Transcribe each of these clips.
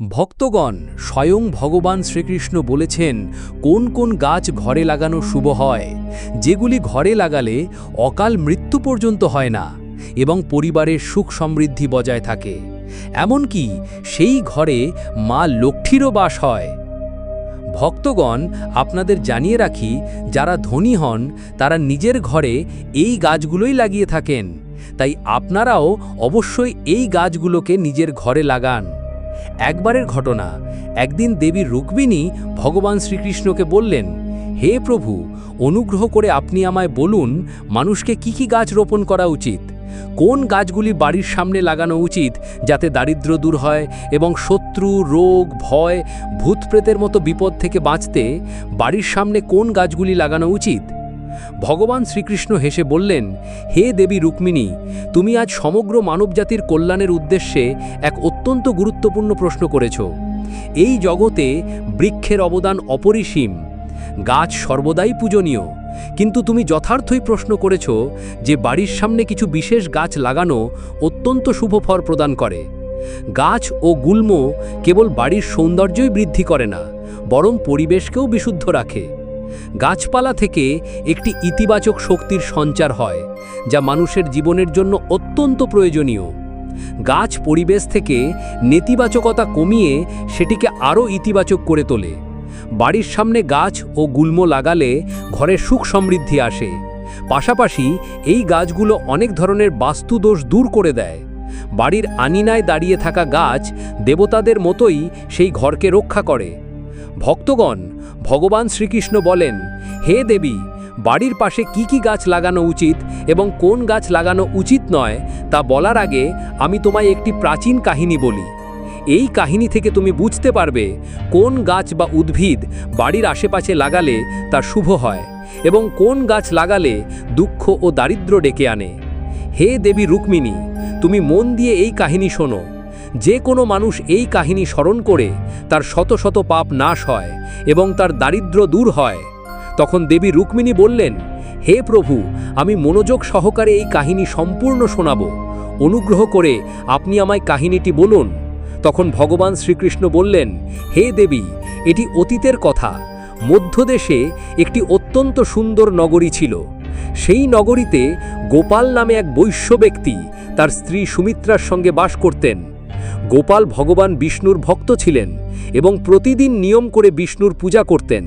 ভক্তগণ, স্বয়ং ভগবান শ্রীকৃষ্ণ বলেছেন, কোন কোন গাছ ঘরে লাগানো শুভ হয়? যেগুলি ঘরে লাগালে অকাল মৃত্যু পর্যন্ত হয় না এবং পরিবারের সুখ সমৃদ্ধি বজায় থাকে। এমনকি সেই ঘরে মা লক্ষ্মীরও বাস হয়। ভক্তগণ, আপনাদের জানিয়ে রাখি, যারা ধনী হন, তারা নিজের ঘরে এই গাছগুলোই লাগিয়ে থাকেন। তাই আপনারাও অবশ্যই এই গাছগুলোকে নিজের ঘরে লাগান। একবারের ঘটনা। একদিন দেবী রুক্মিণী ভগবান শ্রীকৃষ্ণকে বললেন, হে প্রভু, অনুগ্রহ করে আপনি আমায় বলুন, মানুষকে কি কি গাছ রোপণ করা উচিত? কোন গাছগুলি বাড়ির সামনে লাগানো উচিত যাতে দারিদ্র দূর হয় এবং শত্রু, রোগ, ভয় ভূতপ্রেতের মতো বিপদ থেকে বাঁচতে বাড়ির সামনে কোন গাছগুলি লাগানো উচিত? ভগবান শ্রীকৃষ্ণ হেসে বললেন, হে দেবী রুক্মিণী, তুমি আজ সমগ্র মানবজাতির কল্যাণের উদ্দেশ্যে এক অত্যন্ত গুরুত্বপূর্ণ প্রশ্ন করেছ। এই জগতে বৃক্ষের অবদান অপরিসীম, গাছ সর্বদাই পূজনীয়, কিন্তু তুমি যথার্থই প্রশ্ন করেছ যে বাড়ির সামনে কিছু বিশেষ গাছ লাগানো অত্যন্ত শুভ ফল প্রদান করে। গাছ ও গুল্ম কেবল বাড়ির সৌন্দর্যই বৃদ্ধি করে না, বরং পরিবেশকেও বিশুদ্ধ রাখে। গাছপালা থেকে একটি ইতিবাচক শক্তির সঞ্চার হয়, যা মানুষের জীবনের জন্য অত্যন্ত প্রয়োজনীয়। গাছ পরিবেশ থেকে নেতিবাচকতা কমিয়ে সেটিকে আরও ইতিবাচক করে তোলে। বাড়ির সামনে গাছ ও গুল্ম লাগালে ঘরে সুখ সমৃদ্ধি আসে। পাশাপাশি এই গাছগুলো অনেক ধরনের বাস্তুদোষ দূর করে দেয়। বাড়ির আনিনায় দাঁড়িয়ে থাকা গাছ দেবতাদের মতোই সেই ঘরকে রক্ষা করে। ভক্তগণ, ভগবান শ্রীকৃষ্ণ বলেন, হে দেবী, বাড়ির পাশে কি কি গাছ লাগানো উচিত এবং কোন গাছ লাগানো উচিত নয় তা বলার আগে আমি তোমায় একটি প্রাচীন কাহিনী বলি। এই কাহিনী থেকে তুমি বুঝতে পারবে কোন গাছ বা উদ্ভিদ বাড়ির আশেপাশে লাগালে তা শুভ হয় এবং কোন গাছ লাগালে দুঃখ ও দারিদ্র্য ডেকে আনে। হে দেবী রুক্মিণী, তুমি মন দিয়ে এই কাহিনী শোনো। যে কোনো মানুষ এই কাহিনী স্মরণ করে তার শত শত পাপ নাশ হয় এবং তার দারিদ্র্য দূর হয়। তখন দেবী রুক্মিণী বললেন, হে প্রভু, আমি মনোযোগ সহকারে এই কাহিনী সম্পূর্ণ শোনাব। অনুগ্রহ করে আপনি আমায় কাহিনীটি বলুন। তখন ভগবান শ্রীকৃষ্ণ বললেন, হে দেবী, এটি অতীতের কথা। মধ্যদেশে একটি অত্যন্ত সুন্দর নগরী ছিল। সেই নগরীতে গোপাল নামে এক বৈশ্য ব্যক্তি তার স্ত্রী সুমিত্রার সঙ্গে বাস করতেন। গোপাল ভগবান বিষ্ণুর ভক্ত ছিলেন এবং প্রতিদিন নিয়ম করে বিষ্ণুর পূজা করতেন।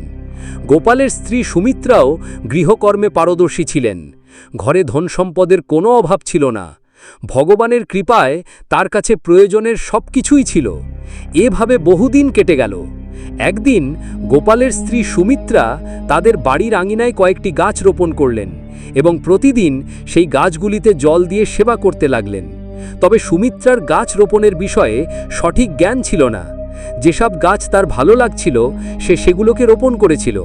গোপালের স্ত্রী সুমিত্রাও গৃহকর্মে পারদর্শী ছিলেন। ঘরে ধন সম্পদের কোনো অভাব ছিল না। ভগবানের কৃপায় তার কাছে প্রয়োজনের সব কিছুই ছিল। এভাবে বহুদিন কেটে গেল। একদিন গোপালের স্ত্রী সুমিত্রা তাদের বাড়ির আঙিনায় কয়েকটি গাছ রোপণ করলেন এবং প্রতিদিন সেই গাছগুলিতে জল দিয়ে সেবা করতে লাগলেন। তবে সুমিত্রার গাছ রোপণের বিষয়ে সঠিক জ্ঞান ছিল না। যেসব গাছ তার ভালো লাগছিল, সে সেগুলোকে রোপণ করেছিল।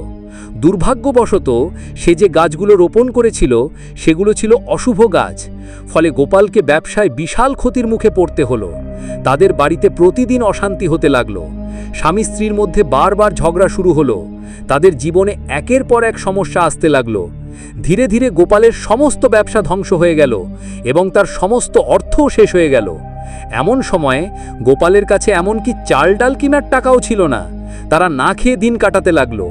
দুর্ভাগ্যবশত, সে যে গাছগুলো রোপণ করেছিল, সেগুলো ছিল অশুভ গাছ। ফলে গোপালকে ব্যবসায় বিশাল ক্ষতির মুখে পড়তে হলো। তাদের বাড়িতে প্রতিদিন অশান্তি হতে লাগল। স্বামী স্ত্রীর মধ্যে বারবার ঝগড়া শুরু হলো। তাদের জীবনে একের পর এক সমস্যা আসতে লাগল। ধীরে ধীরে গোপালের সমস্ত ব্যবসা ধ্বংস হয়ে গেল এবং তার সমস্ত অর্থও শেষ হয়ে গেল। এমন সময়ে গোপালের কাছে এমনকি চাল ডাল কিনার টাকাও ছিল না। তারা না খেয়ে দিন কাটাতে লাগল।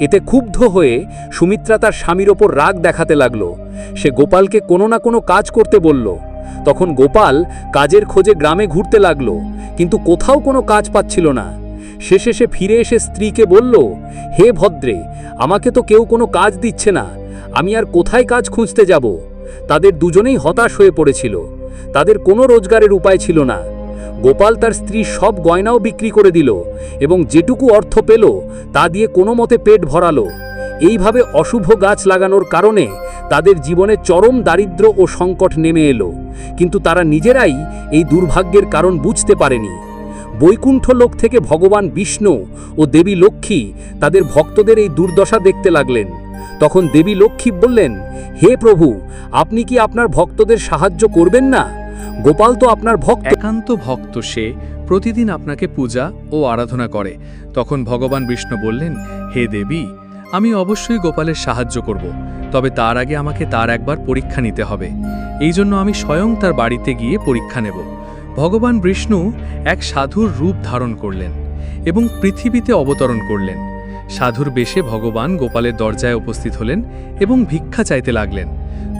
এতে ক্ষুব্ধ হয়ে সুমিত্রা তার স্বামীর ওপর রাগ দেখাতে লাগল। সে গোপালকে কোনো না কোনো কাজ করতে বলল। তখন গোপাল কাজের খোঁজে গ্রামে ঘুরতে লাগল, কিন্তু কোথাও কোনো কাজ পাচ্ছিল না। শেষে সে ফিরে এসে স্ত্রীকে বলল, হে ভদ্রে, আমাকে তো কেউ কোনো কাজ দিচ্ছে না। আমি আর কোথায় কাজ খুঁজতে যাব? তাদের দুজনেই হতাশ হয়ে পড়েছিল। তাদের কোনো রোজগারের উপায় ছিল না। গোপাল তার স্ত্রী সব গয়নাও বিক্রি করে দিল এবং যেটুকু অর্থ পেল, তা দিয়ে কোনো মতে পেট ভরালো। এইভাবে অশুভ গাছ লাগানোর কারণে তাদের জীবনে চরম দারিদ্র ও সংকট নেমে এলো। কিন্তু তারা নিজেরাই এই দুর্ভাগ্যের কারণ বুঝতে পারেনি। বৈকুণ্ঠ লোক থেকে ভগবান বিষ্ণু ও দেবী লক্ষ্মী তাদের ভক্তদের এই দুর্দশা দেখতে লাগলেন। তখন দেবী লক্ষ্মী বললেন, হে প্রভু, আপনি কি আপনার ভক্তদের সাহায্য করবেন না? গোপাল তো আপনার ভক্ত। একান্ত ভক্ত সে, প্রতিদিন আপনাকে পূজা ও আরাধনা করে। তখন ভগবান বিষ্ণু বললেন, হে দেবী, আমি অবশ্যই গোপালের সাহায্য করব, তবে তার আগে আমাকে তার একবার পরীক্ষা নিতে হবে। এই জন্য আমি স্বয়ং তার বাড়িতে গিয়ে পরীক্ষা নেব। ভগবান বিষ্ণু এক সাধুর রূপ ধারণ করলেন এবং পৃথিবীতে অবতরণ করলেন। সাধুর বেশে ভগবান গোপালের দরজায় উপস্থিত হলেন এবং ভিক্ষা চাইতে লাগলেন।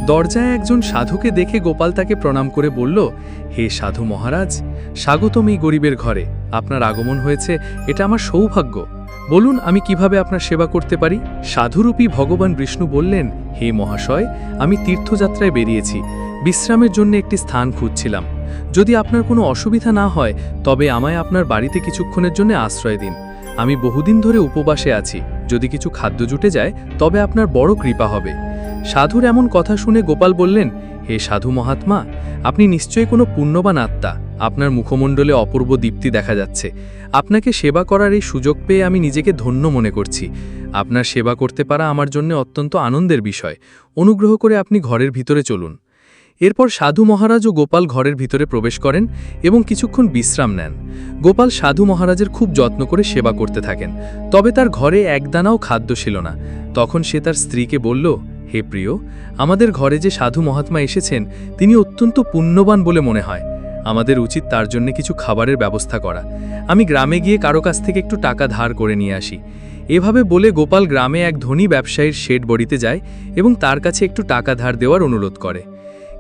দরজায় একজন সাধুকে দেখে গোপাল তাকে প্রণাম করে বলল, হে সাধু মহারাজ, স্বাগতম এই গরিবের ঘরে। আপনার আগমন হয়েছে, এটা আমার সৌভাগ্য। বলুন, আমি কীভাবে আপনার সেবা করতে পারি? সাধুরূপী ভগবান বিষ্ণু বললেন, হে মহাশয়, আমি তীর্থযাত্রায় বেরিয়েছি। বিশ্রামের জন্য একটি স্থান খুঁজছিলাম। যদি আপনার কোনো অসুবিধা না হয়, তবে আমায় আপনার বাড়িতে কিছুক্ষণের জন্য আশ্রয় দিন। আমি বহুদিন ধরে উপবাসে আছি। যদি কিছু খাদ্য জুটে যায়, তবে আপনার বড় কৃপা হবে। সাধুর এমন কথা শুনে গোপাল বললেন, হে সাধু মহাত্মা, আপনি নিশ্চয়ই কোনো পুণ্যবান আত্মা। আপনার মুখমণ্ডলে অপূর্ব দীপ্তি দেখা যাচ্ছে। আপনাকে সেবা করার এই সুযোগ পেয়ে আমি নিজেকে ধন্য মনে করছি। আপনার সেবা করতে পারা আমার জন্য অত্যন্ত আনন্দের বিষয়। অনুগ্রহ করে আপনি ঘরের ভিতরে চলুন। এরপর সাধু মহারাজ ও গোপাল ঘরের ভিতরে প্রবেশ করেন এবং কিছুক্ষণ বিশ্রাম নেন। গোপাল সাধু মহারাজের খুব যত্ন করে সেবা করতে থাকেন। তবে তার ঘরে একদানাও খাদ্য ছিল না। তখন সে তার স্ত্রীকে বলল, হে প্রিয়, আমাদের ঘরে যে সাধু মহাত্মা এসেছেন, তিনি অত্যন্ত পুণ্যবান বলে মনে হয়। আমাদের উচিত তার জন্য কিছু খাবারের ব্যবস্থা করা। আমি গ্রামে গিয়ে কারও কাছ থেকে একটু টাকা ধার করে নিয়ে আসি। এভাবে বলে গোপাল গ্রামে এক ধনী ব্যবসায়ীর শেড বড়িতে যায় এবং তার কাছে একটু টাকা ধার দেওয়ার অনুরোধ করে।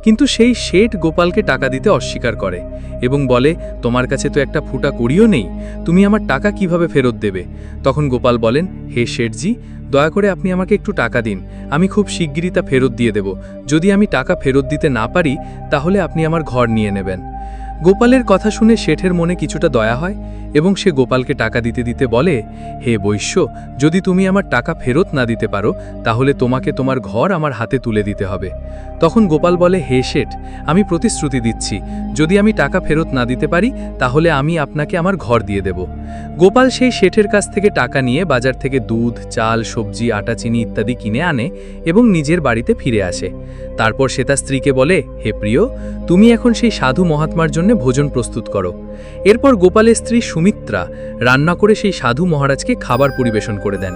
কিন্তু সেই শেঠ গোপালকে টাকা দিতে অস্বীকার করে এবং বলে, তোমার কাছে তো একটা ফুটা করিও নেই, তুমি আমার টাকা কীভাবে ফেরত দেবে? তখন গোপাল বলেন, হে শেঠজি, দয়া করে আপনি আমাকে একটু টাকা দিন, আমি খুব শিগগিরই তা ফেরত দিয়ে দেব। যদি আমি টাকা ফেরত দিতে না পারি, তাহলে আপনি আমার ঘর নিয়ে নেবেন। গোপালের কথা শুনে শেঠের মনে কিছুটা দয়া হয় এবং সে গোপালকে টাকা দিতে দিতে বলে, হে বৈশ্য, যদি তুমি আমার টাকা ফেরত না দিতে পারো, তাহলে তোমাকে তোমার ঘর আমার হাতে তুলে দিতে হবে। তখন গোপাল বলে, হে শেঠ, আমি প্রতিশ্রুতি দিচ্ছি। যদি আমি টাকা ফেরত না দিতে পারি, তাহলে আমি আপনাকে আমার ঘর দিয়ে দেব। গোপাল সেই শেঠের কাছ থেকে টাকা নিয়ে বাজার থেকে দুধ, চাল, সবজি, আটা, চিনি ইত্যাদি কিনে আনে এবং নিজের বাড়িতে ফিরে আসে। তারপর সে তার স্ত্রীকে বলে, হে প্রিয়, তুমি এখন সেই সাধু মহাত্মার জন্য ভোজন প্রস্তুত করো। এরপর গোপালের স্ত্রী সুমিত্রা রান্না করে সেই সাধু মহারাজকে খাবার পরিবেশন করে দেন।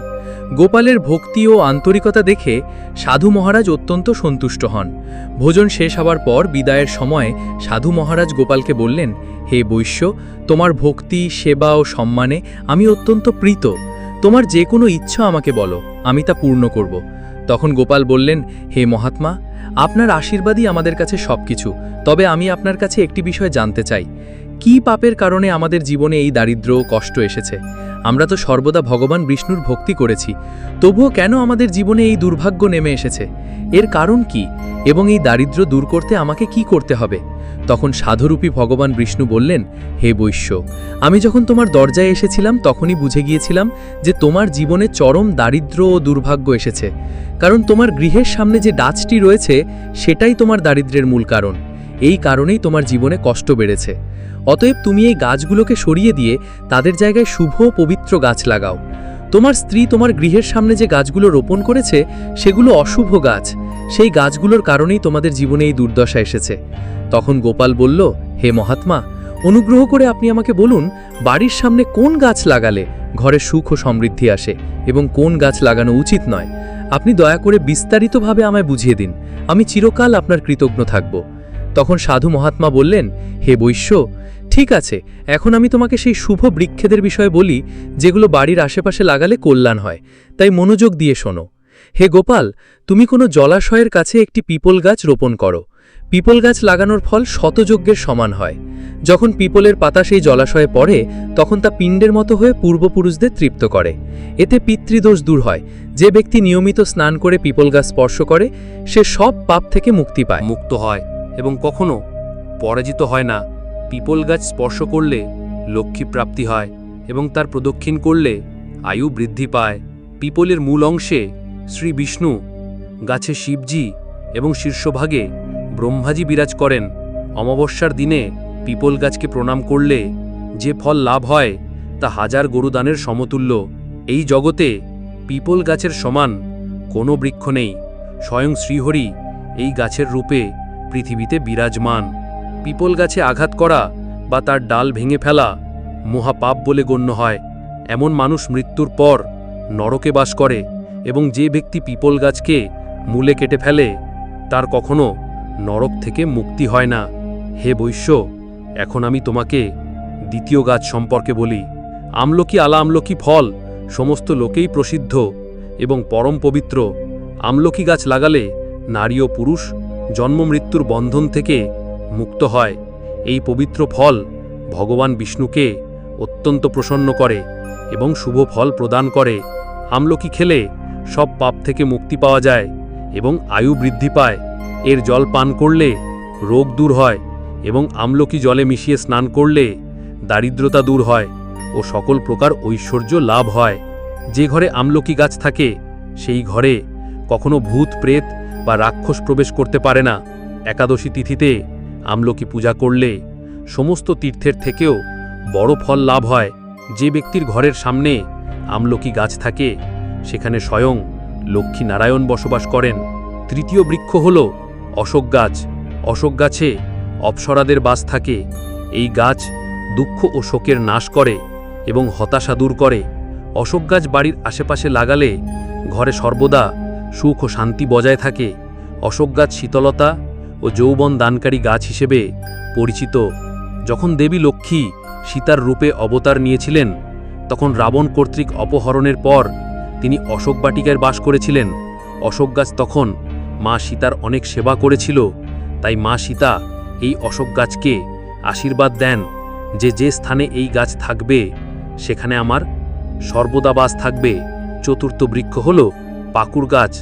গোপালের ভক্তি ও আন্তরিকতা দেখে সাধু মহারাজ অত্যন্ত সন্তুষ্ট হন। ভোজন শেষ হওয়ার পর বিদায়ের সময় সাধু মহারাজ গোপালকে বললেন, হে বৈশ্য, তোমার ভক্তি, সেবা ও সম্মানে আমি অত্যন্ত প্রীত। তোমার যে কোনো ইচ্ছা আমাকে বলো, আমি তা পূর্ণ করব। তখন গোপাল বললেন, হে মহাত্মা আপনার আশীর্বাদই আমাদের কাছে সবকিছু। তবে আমি আপনার কাছে একটি বিষয় জানতে চাই। কি পাপের কারণে আমাদের জীবনে এই দারিদ্র কষ্ট এসেছে? আমরা তো সর্বদা ভগবান বিষ্ণুর ভক্তি করেছি। তবুও কেন আমাদের জীবনে এই দুর্ভাগ্য নেমে এসেছে? এর কারণ কি? এবং এই দারিদ্র দূর করতে আমাকে কি করতে হবে? তখন সাধুরূপী ভগবান বিষ্ণু বললেন, হে বৈশ্য, আমি যখন তোমার দরজায় এসেছিলাম, তখনই বুঝে গিয়েছিলাম যে তোমার জীবনে চরম দারিদ্র্য ও দুর্ভাগ্য এসেছে। কারণ তোমার গৃহের সামনে যে ডাচটি রয়েছে, সেটাই তোমার দারিদ্র্যের মূল কারণ। এই কারণেই তোমার জীবনে কষ্ট বেড়েছে। অতএব তুমি এই গাছগুলোকে সরিয়ে দিয়ে তাদের জায়গায় শুভ পবিত্র গাছ লাগাও। তোমার স্ত্রী তোমার গৃহের সামনে যে গাছগুলো রোপণ করেছে, সেগুলো অশুভ গাছ। সেই গাছগুলোর কারণেই তোমাদের জীবনে এই দুর্দশা এসেছে। তখন গোপাল বলল, হে মহাত্মা, অনুগ্রহ করে আপনি আমাকে বলুন, বাড়ির সামনে কোন গাছ লাগালে ঘরে সুখ ও সমৃদ্ধি আসে এবং কোন গাছ লাগানো উচিত নয়? আপনি দয়া করে বিস্তারিতভাবে আমায় বুঝিয়ে দিন। আমি চিরকাল আপনার কৃতজ্ঞ থাকব। তখন সাধু মহাত্মা বললেন, হে বৈশ্য ঠিক আছে, এখন আমি তোমাকে সেই শুভ বৃক্ষেদের বিষয়ে বলি, যেগুলো বাড়ির আশেপাশে লাগালে কল্যাণ হয়। তাই মনোযোগ দিয়ে শোনো। হে গোপাল, তুমি কোনো জলাশয়ের কাছে একটি পিপল গাছ রোপণ করো। পিপল গাছ লাগানোর ফল শতযজ্ঞের সমান হয়। যখন পিপলের পাতা সেই জলাশয়ে পড়ে, তখন তা পিণ্ডের মতো হয়ে পূর্বপুরুষদের তৃপ্ত করে। এতে পিতৃদোষ দূর হয়। যে ব্যক্তি নিয়মিত স্নান করে পিপল গাছ স্পর্শ করে, সে সব পাপ থেকে মুক্তি পায়। মুক্ত হয় এবং কখনো পরাজিত হয় না। পিপল গাছ স্পর্শ করলে লক্ষ্মী প্রাপ্তি হয় এবং তার প্রদক্ষিণ করলে আয়ু বৃদ্ধি পায়। পিপলের মূল অংশে শ্রী বিষ্ণু, গাছে শিবজি এবং শীর্ষভাগে ব্রহ্মাজি বিরাজ করেন। অমাবস্যার দিনে পিপল গাছকে প্রণাম করলে যে ফল লাভ হয় তা হাজার গরুদানের সমতুল্য। এই জগতে পিপল গাছের সমান কোনো বৃক্ষ নেই, স্বয়ং শ্রীহরি এই গাছের রূপে পৃথিবীতে বিরাজমান। পিপল গাছে আঘাত করা বা তার ডাল ভেঙে ফেলা মহাপাপ বলে গণ্য হয়। এমন মানুষ মৃত্যুর পর নরকে বাস করে এবং যে ব্যক্তি পিপল গাছকে মূলে কেটে ফেলে, তার কখনো নরক থেকে মুক্তি হয় না। হে বৈশ্য, এখন আমি তোমাকে দ্বিতীয় গাছ সম্পর্কে বলি। আমলকি আলা আমলকি ফল সমস্ত লোকেই প্রসিদ্ধ এবং পরম পবিত্র। আমলকি গাছ লাগালে নারী ও পুরুষ জন্ম মৃত্যুর বন্ধন থেকে মুক্ত হয়। এই পবিত্র ফল ভগবান বিষ্ণুকে অত্যন্ত প্রসন্ন করে এবং শুভ ফল প্রদান করে। আমলকি খেলে সব পাপ থেকে মুক্তি পাওয়া যায় এবং আয়ু বৃদ্ধি পায়। এর জল পান করলে রোগ দূর হয় এবং আমলকি জলে মিশিয়ে স্নান করলে দারিদ্রতা দূর হয় ও সকল প্রকার ঐশ্বর্য লাভ হয়। যে ঘরে আমলকি গাছ থাকে, সেই ঘরে কখনো ভূত, প্রেত বা রাক্ষস প্রবেশ করতে পারে না। একাদশী তিথিতে আমলকি পূজা করলে সমস্ত তীর্থের থেকেও বড় ফল লাভ হয়। যে ব্যক্তির ঘরের সামনে আমলকি গাছ থাকে, সেখানে স্বয়ং লক্ষ্মী নারায়ণ বসবাস করেন। তৃতীয় বৃক্ষ হল অশোক গাছ। অশোক গাছে অপ্সরাদের বাস থাকে। এই গাছ দুঃখ ও শোকের নাশ করে এবং হতাশা দূর করে। অশোক গাছ বাড়ির আশেপাশে লাগালে ঘরে সর্বদা সুখ ও শান্তি বজায় থাকে। অশোক গাছ শীতলতা ও যৌবন দানকারী গাছ হিসেবে পরিচিত। যখন দেবী লক্ষ্মী সীতার রূপে অবতার নিয়েছিলেন, তখন রাবণ কর্তৃক অপহরণের পর তিনি অশোক বাটিকায় বাস করেছিলেন। অশোক গাছ তখন মা সীতার অনেক সেবা করেছিল, তাই মা সীতা এই অশোক গাছকে আশীর্বাদ দেন যে যে স্থানে এই গাছ থাকবে, সেখানে আমার সর্বদা বাস থাকবে। চতুর্থ বৃক্ষ হল পাকুর গাছ।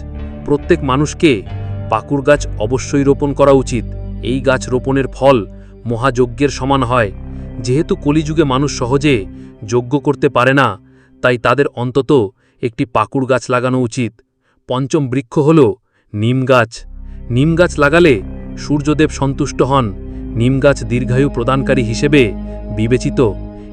প্রত্যেক মানুষকে পাকুর গাছ অবশ্যই রোপণ করা উচিত। এই গাছ রোপণের ফল মহাযজ্ঞের সমান হয়। যেহেতু কলিযুগে মানুষ সহজে যজ্ঞ করতে পারে না, তাই তাদের অন্তত একটি পাকুর গাছ লাগানো উচিত। পঞ্চম বৃক্ষ হল নিম গাছ। নিম গাছ লাগালে সূর্যদেব সন্তুষ্ট হন। নিম গাছ দীর্ঘায়ু প্রদানকারী হিসেবে বিবেচিত।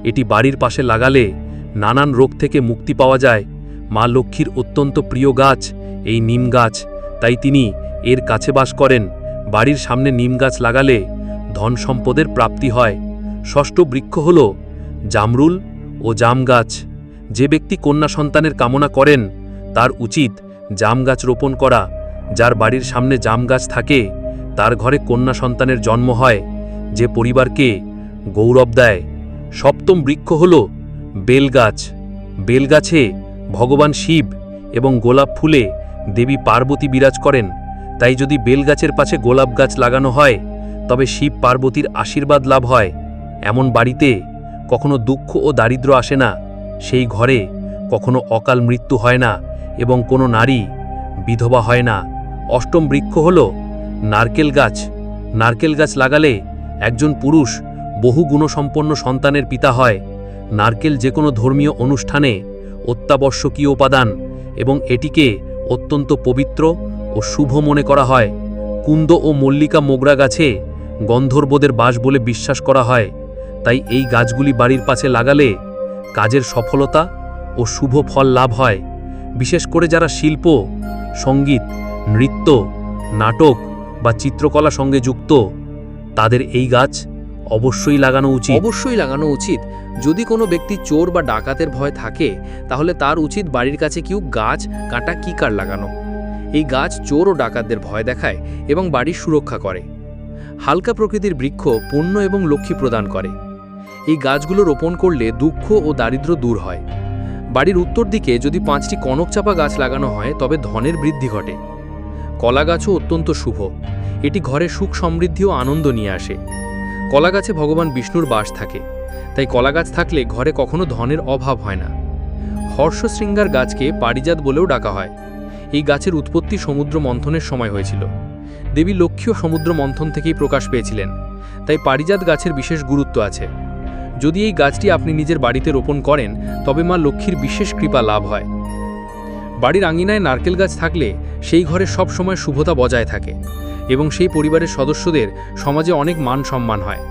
এটি বাড়ির পাশে লাগালে নানান রোগ থেকে মুক্তি পাওয়া যায়। মা লক্ষ্মীর অত্যন্ত প্রিয় গাছ এই নিম গাছ। তাই তিনি এর কাছে বাস করেন। বাড়ির সামনে নিম গাছ লাগালে ধন সম্পদের প্রাপ্তি হয়। ষষ্ঠ বৃক্ষ হল জামরুল ও জাম গাছ। যে ব্যক্তি কন্যা সন্তানের কামনা করেন, তার উচিত জাম গাছ রোপণ করা। যার বাড়ির সামনে জাম গাছ থাকে, তার ঘরে কন্যা সন্তানের জন্ম হয়। যে পরিবারকে গৌরব দেয়। সপ্তম বৃক্ষ হল বেলগাছ বেলগাছে ভগবান শিব এবং গোলাপ ফুলে দেবী পার্বতী বিরাজ করেন। তাই যদি বেলগাছের পাশে গোলাপ গাছ লাগানো হয়, তবে শিব পার্বতীর আশীর্বাদ লাভ হয়। এমন বাড়িতে কখনো দুঃখ ও দারিদ্র আসে না, সেই ঘরে কখনো অকাল মৃত্যু হয় না এবং কোনো নারী বিধবা হয় না। অষ্টম বৃক্ষ হল নারকেল গাছ। নারকেল গাছ লাগালে একজন পুরুষ বহু গুণসম্পন্ন সন্তানের পিতা হয়। নারকেল যে কোনো ধর্মীয় অনুষ্ঠানে অত্যাবশ্যকীয় উপাদান এবং এটিকে অত্যন্ত পবিত্র ও শুভ মনে করা হয়। কুন্দ ও মল্লিকা মোগরা গাছে গন্ধর্বদের বাস বলে বিশ্বাস করা হয়। তাই এই গাছগুলি বাড়ির পাশে লাগালে কাজের সফলতা ও শুভ ফল লাভ হয়। বিশেষ করে যারা শিল্প, সংগীত, নৃত্য, নাটক বা চিত্রকলা সঙ্গে যুক্ত, তাদের এই গাছ অবশ্যই লাগানো উচিত। অবশ্যই লাগানো উচিত। যদি কোনো ব্যক্তি চোর বা ডাকাতের ভয় থাকে, তাহলে তার উচিত বাড়ির কাছে কেউ গাছ, কাটা কিকার লাগানো। এই গাছ চোর ও ডাকাতদের ভয় দেখায় এবং বাড়ির সুরক্ষা করে। হালকা প্রকৃতির বৃক্ষ পুণ্য এবং লক্ষ্মী প্রদান করে। এই গাছগুলো রোপণ করলে দুঃখ ও দারিদ্র্য দূর হয়। বাড়ির উত্তর দিকে যদি পাঁচটি কনকচাপা গাছ লাগানো হয়, তবে ধনের বৃদ্ধি ঘটে। কলা গাছও অত্যন্ত শুভ। এটি ঘরে সুখ সমৃদ্ধি ও আনন্দ নিয়ে আসে। কলা গাছে ভগবান বিষ্ণুর বাস থাকে। তাই কলা গাছ থাকলে ঘরে কখনো ধনের অভাব হয় না। হর্ষশৃঙ্গার গাছকে পারিজাত বলেও ডাকা হয়। এই গাছের উৎপত্তি সমুদ্র মন্থনের সময় হয়েছিল। দেবী লক্ষ্মীও সমুদ্র মন্থন থেকেই প্রকাশ পেয়েছিলেন, তাই পারিজাত গাছের বিশেষ গুরুত্ব আছে। যদি এই গাছটি আপনি নিজের বাড়িতে রোপণ করেন, তবে মা লক্ষ্মীর বিশেষ কৃপা লাভ হয়। বাড়ির আঙিনায় নারকেল গাছ থাকলে সেই ঘরে সব সময় শুভতা বজায় থাকে এবং সেই পরিবারের সদস্যদের সমাজে অনেক মান সম্মান হয়।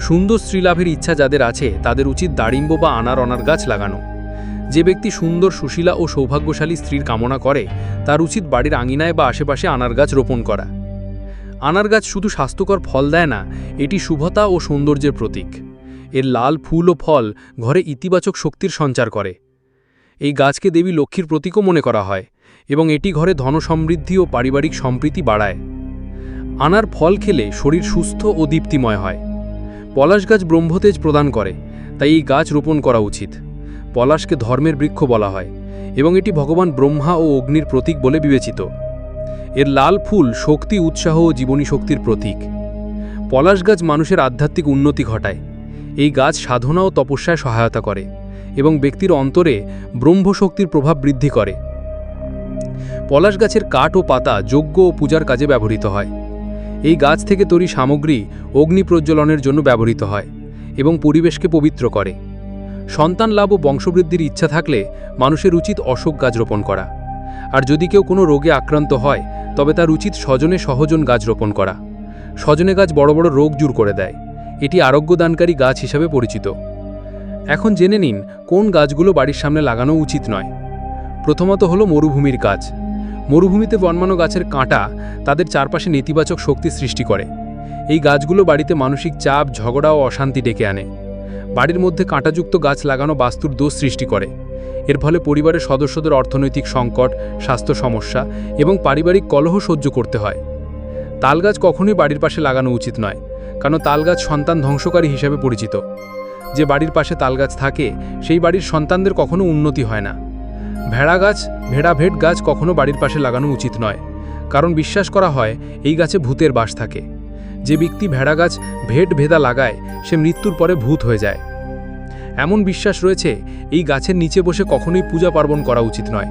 সুন্দর স্ত্রীলাভের ইচ্ছা যাদের আছে, তাদের উচিত দাড়িম্ব বা আনার অনার গাছ লাগানো। যে ব্যক্তি সুন্দর, সুশীলা ও সৌভাগ্যশালী স্ত্রীর কামনা করে, তার উচিত বাড়ির আঙিনায় বা আশেপাশে আনার গাছ রোপণ করা। আনার গাছ শুধু স্বাস্থ্যকর ফল দেয় না, এটি শুভতা ও সৌন্দর্যের প্রতীক। এর লাল ফুল ও ফল ঘরে ইতিবাচক শক্তির সঞ্চার করে। এই গাছকে দেবী লক্ষ্মীর প্রতীকও মনে করা হয় এবং এটি ঘরে ধনসমৃদ্ধি ও পারিবারিক সম্প্রীতি বাড়ায়। আনার ফল খেলে শরীর সুস্থ ও দীপ্তিময় হয়। পলাশ গাছ ব্রহ্মতেজ প্রদান করে, তাই এই গাছ রোপণ করা উচিত। পলাশকে ধর্মের বৃক্ষ বলা হয় এবং এটি ভগবান ব্রহ্মা ও অগ্নির প্রতীক বলে বিবেচিত। এর লাল ফুল শক্তি, উৎসাহ ও জীবনী শক্তির প্রতীক। পলাশ গাছ মানুষের আধ্যাত্মিক উন্নতি ঘটায়। এই গাছ সাধনা ও তপস্যায় সহায়তা করে এবং ব্যক্তির অন্তরে ব্রহ্মশক্তির প্রভাব বৃদ্ধি করে। পলাশ গাছের কাঠ ও পাতা যজ্ঞ ও পূজার কাজে ব্যবহৃত হয়। এই গাছ থেকে তৈরি সামগ্রী অগ্নি প্রজ্বলনের জন্য ব্যবহৃত হয় এবং পরিবেশকে পবিত্র করে। সন্তান লাভ ও বংশবৃদ্ধির ইচ্ছা থাকলে মানুষের উচিত অশোক গাছ রোপণ করা। আর যদি কেউ কোনো রোগে আক্রান্ত হয়, তবে তার উচিত স্বজনে সহজন গাছ রোপণ করা। স্বজনে গাছ বড় বড় রোগ জুর করে দেয়। এটি আরোগ্যদানকারী গাছ হিসাবে পরিচিত। এখন জেনে নিন, কোন গাছগুলো বাড়ির সামনে লাগানো উচিত নয়। প্রথমত হলো মরুভূমির গাছ। মরুভূমিতে বনমানো গাছের কাঁটা তাদের চারপাশে নেতিবাচক শক্তি সৃষ্টি করে। এই গাছগুলো বাড়িতে মানসিক চাপ, ঝগড়া ও অশান্তি ডেকে আনে। বাড়ির মধ্যে কাঁটাযুক্ত গাছ লাগানো বাস্তুর দোষ সৃষ্টি করে। এর ফলে পরিবারের সদস্যদের অর্থনৈতিক সংকট, স্বাস্থ্য সমস্যা এবং পারিবারিক কলহ সহ্য করতে হয়। তাল গাছ কখনোই বাড়ির পাশে লাগানো উচিত নয়, কারণ তাল গাছ সন্তান ধ্বংসকারী হিসেবে পরিচিত। যে বাড়ির পাশে তাল গাছ থাকে, সেই বাড়ির সন্তানদের কখনো উন্নতি হয় না। ভেড়া গাছ ভেড়া ভেট গাছ কখনো বাড়ির পাশে লাগানো উচিত নয়, কারণ বিশ্বাস করা হয়, এই গাছে ভূতের বাস থাকে। যে ব্যক্তি ভেড়া গাছ ভেট ভেদা লাগায়, সে মৃত্যুর পরে ভূত হয়ে যায়। এমন বিশ্বাস রয়েছে, এই গাছের নিচে বসে কখনোই পূজা পার্বণ করা উচিত নয়।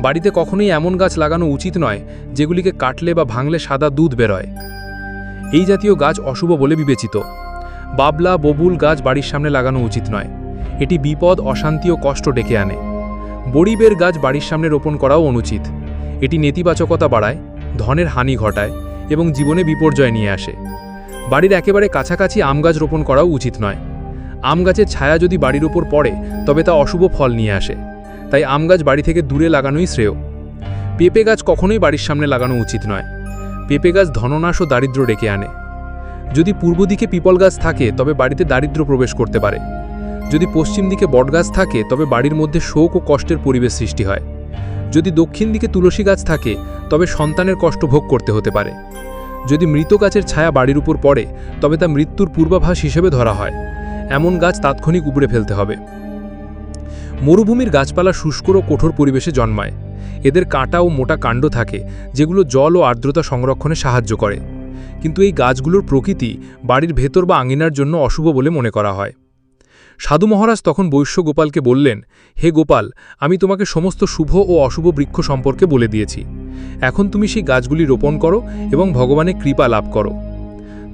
বাড়িতে কখনোই এমন গাছ লাগানো উচিত নয়, যেগুলিকে কাটলে বা ভাঙলে সাদা দুধ বেরোয়। এই জাতীয় গাছ অশুভ বলে বিবেচিত। বাবলা, ববুল গাছ বাড়ির সামনে লাগানো উচিত নয়। এটি বিপদ, অশান্তি ও কষ্ট ডেকে আনে। বড়িবের গাছ বাড়ির সামনে রোপণ করাও অনুচিত। এটি নেতিবাচকতা বাড়ায়, ধনের হানি ঘটায়। এবং জীবনে বিপর্যয় নিয়ে আসে। বাড়ির একেবারে কাছাকাছি আম গাছ রোপণ করাও উচিত নয়। আম গাছের ছায়া যদি বাড়ির ওপর পড়ে, তবে তা অশুভ ফল নিয়ে আসে। তাই আম গাছ বাড়ি থেকে দূরে লাগানোই শ্রেয়। পেঁপে গাছ কখনোই বাড়ির সামনে লাগানো উচিত নয়। পেঁপে গাছ ধননাশ ও দারিদ্র্য ডেকে আনে। যদি পূর্ব দিকে পিপল গাছ থাকে, তবে বাড়িতে দারিদ্র্য প্রবেশ করতে পারে। যদি পশ্চিম দিকে বটগাছ থাকে, তবে বাড়ির মধ্যে শোক ও কষ্টের পরিবেশ সৃষ্টি হয়। যদি দক্ষিণ দিকে তুলসী গাছ থাকে, তবে সন্তানের কষ্ট ভোগ করতে হতে পারে। যদি মৃত গাছের ছায়া বাড়ির উপর পড়ে, তবে তা মৃত্যুর পূর্বাভাস হিসেবে ধরা হয়। এমন গাছ তাৎক্ষণিক উপড়ে ফেলতে হবে। মরুভূমির গাছপালা শুষ্ক ও কঠোর পরিবেশে জন্মায়। এদের কাঁটা ও মোটা কাণ্ড থাকে, যেগুলো জল ও আর্দ্রতা সংরক্ষণে সাহায্য করে। কিন্তু এই গাছগুলোর প্রকৃতি বাড়ির ভেতর বা আঙিনার জন্য অশুভ বলে মনে করা হয়। সাধু মহারাজ তখন বৈশ্য গোপালকে বললেন, হে গোপাল, আমি তোমাকে সমস্ত শুভ ও অশুভ বৃক্ষ সম্পর্কে বলে দিয়েছি। এখন তুমি সেই গাছগুলি রোপণ করো এবং ভগবানের কৃপা লাভ করো।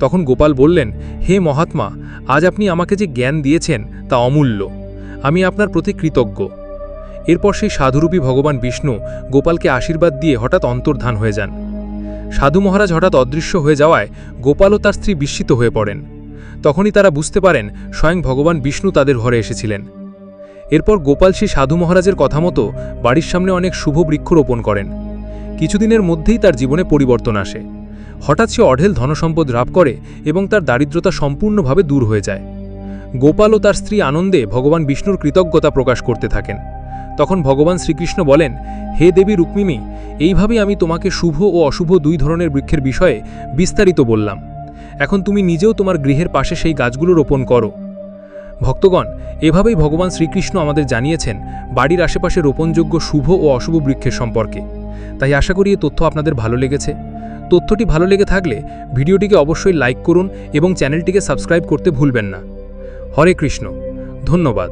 তখন গোপাল বললেন, হে মহাত্মা, আজ আপনি আমাকে যে জ্ঞান দিয়েছেন তা অমূল্য। আমি আপনার প্রতি কৃতজ্ঞ। এরপর সেই সাধুরূপী ভগবান বিষ্ণু গোপালকে আশীর্বাদ দিয়ে হঠাৎ অন্তর্ধান হয়ে যান। সাধু মহারাজ হঠাৎ অদৃশ্য হয়ে যাওয়ায় গোপাল ও তার স্ত্রী বিস্মিত হয়ে পড়েন। তখনই তারা বুঝতে পারেন স্বয়ং ভগবান বিষ্ণু তাদের ঘরে এসেছিলেন। এরপর গোপাল সেই সাধু মহারাজের কথা মতো বাড়ির সামনে অনেক শুভ বৃক্ষ রোপণ করেন। কিছুদিনের মধ্যেই তার জীবনে পরিবর্তন আসে। হঠাৎ সে অঢেল ধনসম্পদ লাভ করে এবং তার দারিদ্রতা সম্পূর্ণভাবে দূর হয়ে যায়। গোপাল ও তার স্ত্রী আনন্দে ভগবান বিষ্ণুর কৃতজ্ঞতা প্রকাশ করতে থাকেন। তখন ভগবান শ্রীকৃষ্ণ বলেন, হে দেবী রুক্মিণী এইভাবে আমি তোমাকে শুভ ও অশুভ দুই ধরনের বৃক্ষের বিষয়ে বিস্তারিত বললাম। এখন তুমি নিজেও তোমার গৃহের পাশে সেই গাছগুলো রোপণ করো। ভক্তগণ, এভাবেই ভগবান শ্রীকৃষ্ণ আমাদের জানিয়েছেন, বাড়ির আশেপাশে রোপণযোগ্য শুভ ও অশুভ বৃক্ষের সম্পর্কে। তাই আশা করি এই তথ্য আপনাদের ভালো লেগেছে। তথ্যটি ভালো লেগে থাকলে ভিডিওটিকে অবশ্যই লাইক করুন এবং চ্যানেলটিকে সাবস্ক্রাইব করতে ভুলবেন না। হরে কৃষ্ণ। ধন্যবাদ।